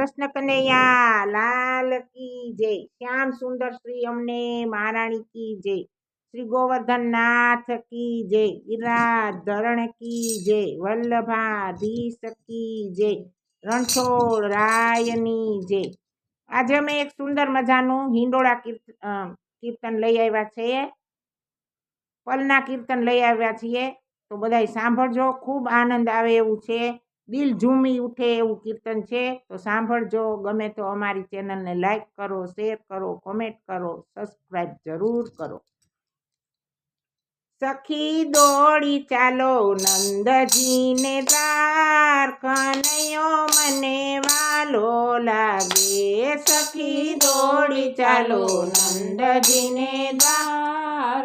કૃષ્ણ કનૈયા, લાલ કી જય. શ્યામ સુંદર શ્રી અમને, મહારાણી કી જય. શ્રી ગોવર્ધન નાથ કી જય. ગિરાધરણ કી જય. વલ્લભાધીશ કી જય. રણછોડ રાયની જય. આજે અમે એક સુંદર મજાનું હિંડોળા કીર્તન લઈ આવ્યા છીએ. પલના કીર્તન લઈ આવ્યા છીએ. તો બધાય સાંભળજો. ખૂબ આનંદ આવે એવું છે. દિલ ઝૂમી ઉઠે એવું કીર્તન છે, તો સાંભળજો, ગમે તો અમારી ચેનલને લાઈક કરો, શેર કરો, કોમેન્ટ કરો, સબસ્ક્રાઈબ જરૂર કરો. સખી દોડી ચાલો નંદજીને દાર કનૈયો મને વાલો લાગે. સખી દોડી ચાલો નંદજીને દ્વાર.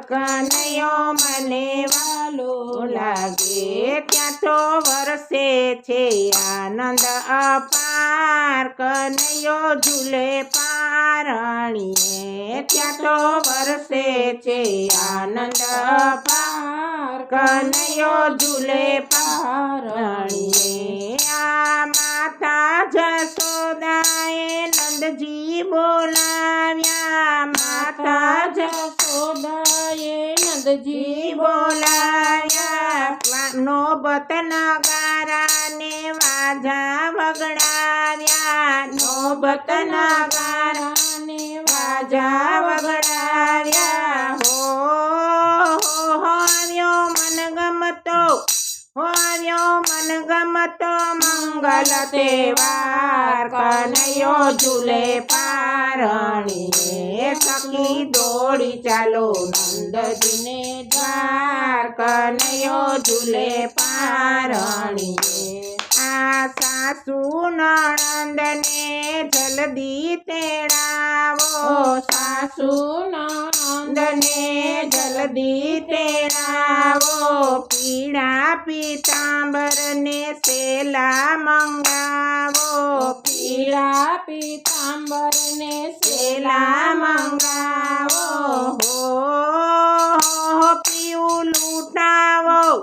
કનૈયો મને વાલો લાગે. ત્યાં તો વરસે છે આનંદ અપાર. કનૈયો ઝૂલે પારણીએ. ત્યાં તો વરસે છે આનંદ અપાર. કનૈયો ઝૂલે પારણીએ. આ માતા જસોદાએ નંદજી બોલાવ્યા. માતા જશોદાએ નંદજી બોલાવ્યા નોબત નગારાને વાજા વગડાવ્યા નોબત નગારાને વાજા વગડાવ્યા આવ્યો મન ગમતો મંગલ તહેવાર કનૈયો ઝૂલે પારણીએ સખી દોડી ચાલો નંદજીને દ્વાર કનૈયો ઝૂલે પારણીએ આ સાસુ નણંદને જલ્દી તેડાવો સાસુ चंदने जल्दी तेरा वो पीड़ा पीताम्बर ने सेला मंगाओ पीड़ा पीताम्बर ने सेला मंगाओ हो हो पीऊ लूटाओ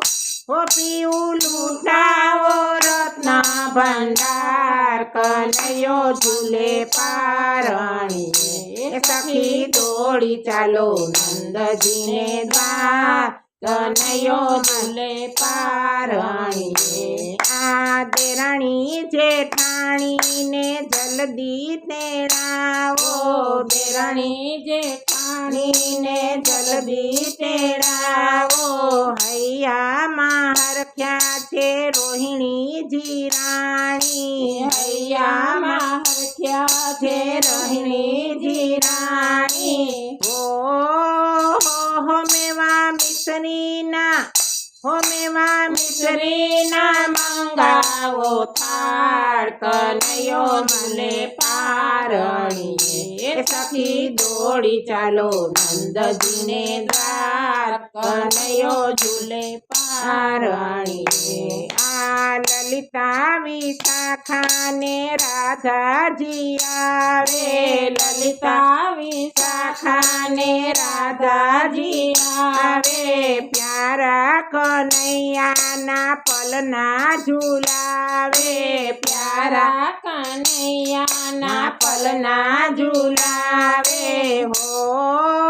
हो पीऊ लूटावो। रत्न भंडार कलयो झूले पारणी। સખી દોડી ચાલો નંદજીને દ્વાર કનૈયો ઝૂલે પારણીએ આ દેરાણી જેઠાણીને જલ્દી તેડાવો દેરાણી રાણી જેઠાણી પાણીને જલ્દી તેડાવો હૈયામાં હરખ્યા છે રોહિણી જીરાણી હૈયામાં હૈયામાં હરખ્યા છે रानी ओ हो मेवा मिसरीना हो मेवा मिसरीना मंगावो थार कनयो मने पारणीए सखी दौड़ी चालो नंदजी ने द्वार कनयो झूले पारणीए आल ललिता वीता खाने राधा जी आवे। ललिता वीता खाने राधा जी आवे। प्यारा कन्हैया ना पलना झूलावे। प्यारा कन्हैया ना पलना झूलावे। हो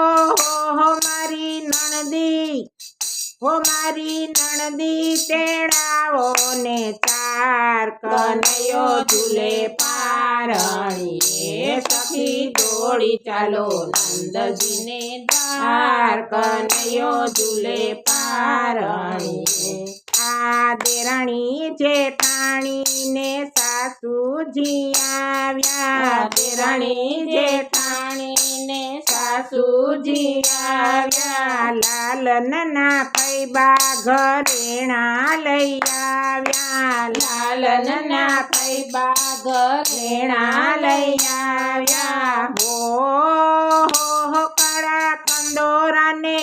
હો મારી નણદી તેડાવો ને ચાર કનૈયો ઝૂલે પારણીએ સખી દોડી ચાલો નંદજીને ધાર કનૈયો ઝૂલે પારણીએ. આ દેરાણી જેઠાણીને સાસુજી આવ્યા. દેરાણી જેઠાણીને સાસુજી આવ્યા. લાલનના પૈબા ઘરેણા લઈ આવ્યા. લાલનના પૈબા ઘરેણા લઈ આવ્યા. હો હો કળા કંદોરાને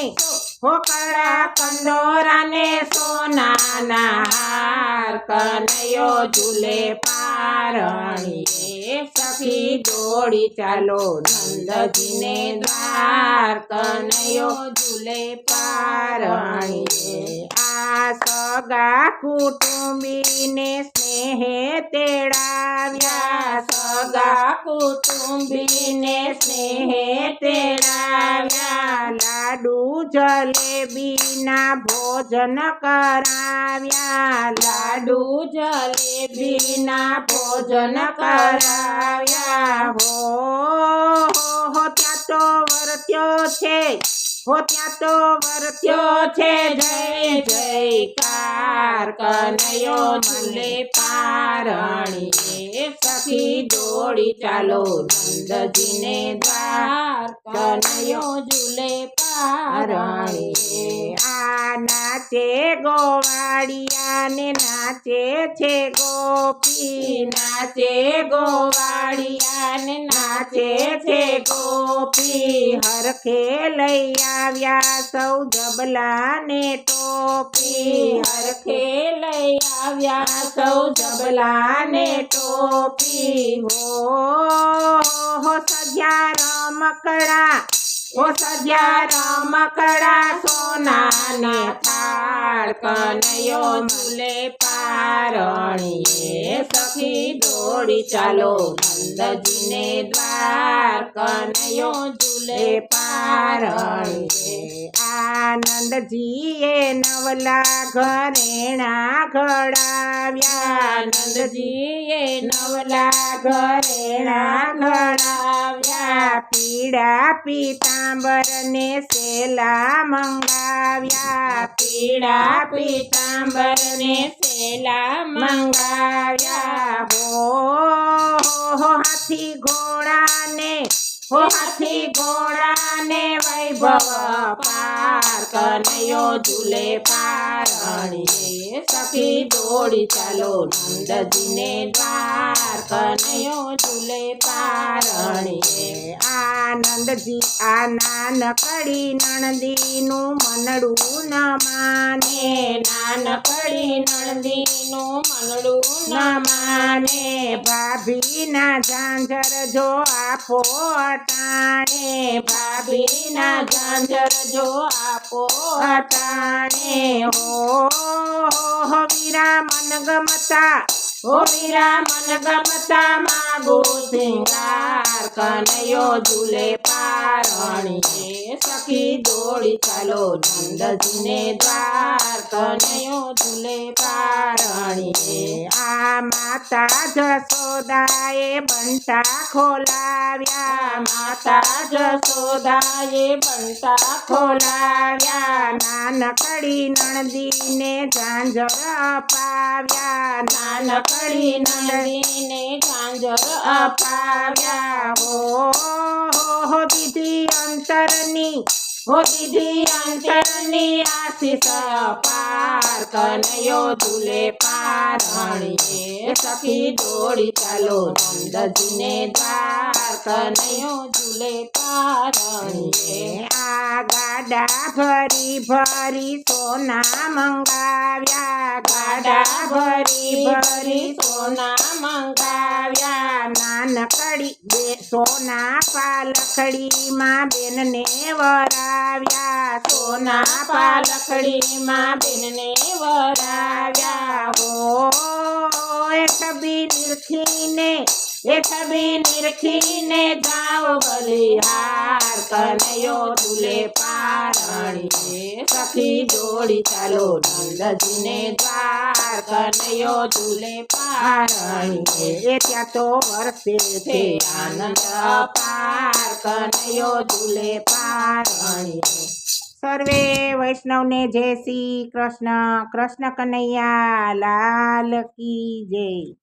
હો કળા કંદોરાને સોનાના હાર કનૈયો ઝૂલે પારણીએ. સખી દોડી ચાલો નંદજીને દ્વાર કનૈયો ઝૂલે પારણીએ આ સગા કુટુંબીને સ્નેહે તેડાવ્યા. સગા કુટુંબીને સ્નેહે તેડાવ્યા લાડુ જલેબીના ભોજન કરાવ્યા લાડુ જલેબીના ભોજન કરાવ્યા હો હો ત્યાં તો વર્ત્યો છે હો ત્યાં તો વર્ત્યો છે જય જયકાર કનૈયો મલે પારણીએ સખી દોડી ચાલો નંદજીને દ્વાર કનૈયો ઝૂલે પારણીએ આ નાચે ગોવાળિયાને, નાચે છે ગોપી, નાચે ગોવાળિયાને, નાચે છે ગોપી હરખે લઈ આવ્યા સૌ જબલા ને ટોપી હરખે લઈ આવ્યા સૌ જબલા ને ટોપી હો હો સજ્યા રમકડા હો સજ્યા રમકડા સોના ને થાળ કનૈયો મુલે પારણીએ સખી દોડી ચાલો નંદજીને દ્વાર કનૈયો ઝૂલે પારણીએ આનંદજીએ નવલા ઘરેણા ઘડાવ્યા નંદજીએ નવલા ઘરેણા ઘડાવ્યા પીળા પીતાંબર ને સેલા મંગાવ્યા પીળા પીતાંબર ને સેલા મંગાવ્યા હો હો હાથી ઘોડાને હો ઘોડા ને વૈભવ પાર કનૈયો ઝૂલે પારણીએ સખી દોડી ચાલો નંદજીને દ્વાર. કનૈયો ઝૂલે પારણીએ આનંદજી આ નાનકડી નણદીનું મનડું ન માને નાનકડી નણદીનું મનડું ન માને ભાભીના ઝાંઝર જો આપો અટાણે ભાભીના ઝાંઝર જો આપો અટાણે હો હો વીરા મન ગમતા હો વીરા મન ગમતા માગો સિંગાર કનૈયો ઝૂલે પારણીએ સખી દોડી ચાલો નંદજીને દ્વાર કનૈયો ઝૂલે પારણીએ. આ માતા જસોદાએ બંટા ખોલાવ્યા. માતા જસોદાએ બંટા ખોલાવ્યા. નાનકડી નણદીને ઝાંઝર અપાવ્યા. નાનકડી નણદીને ઝાંઝર અપાવ્યા. હો હો, દીદી. અંતરની હો દીદી અંતરની આશીષ પાર કનૈયો પાર. હણીએ સખી દોડી ચાલો નંદજીને દ્વાર. કનૈયો ઝૂલે પારણીએ આ ગાડા ભરી ભરી સોના મંગાવ્યા. ગાડા ભરી ભરી સોના મંગાવ્યા. નાનકડી બે સોના પાલખડીમાં બેનને વરાવ્યા. સોના પાલખડીમાં બેનને વરાવ્યા. હો છબી નિરખીને છબી નિરખીને જાઓ બલિહાર, કનૈયો તુલે પારણીએ સખી જોડી ચાલો નંદજીને દ્વાર, કનૈયો તુલે પારણીએ ત્યાં તો વર્ષે છે આનંદ પાર, કનૈયો તુલે પારણીએ સર્વે વૈષ્ણવને જય શ્રી કૃષ્ણ કૃષ્ણ કનૈયા, લાલ કી જય.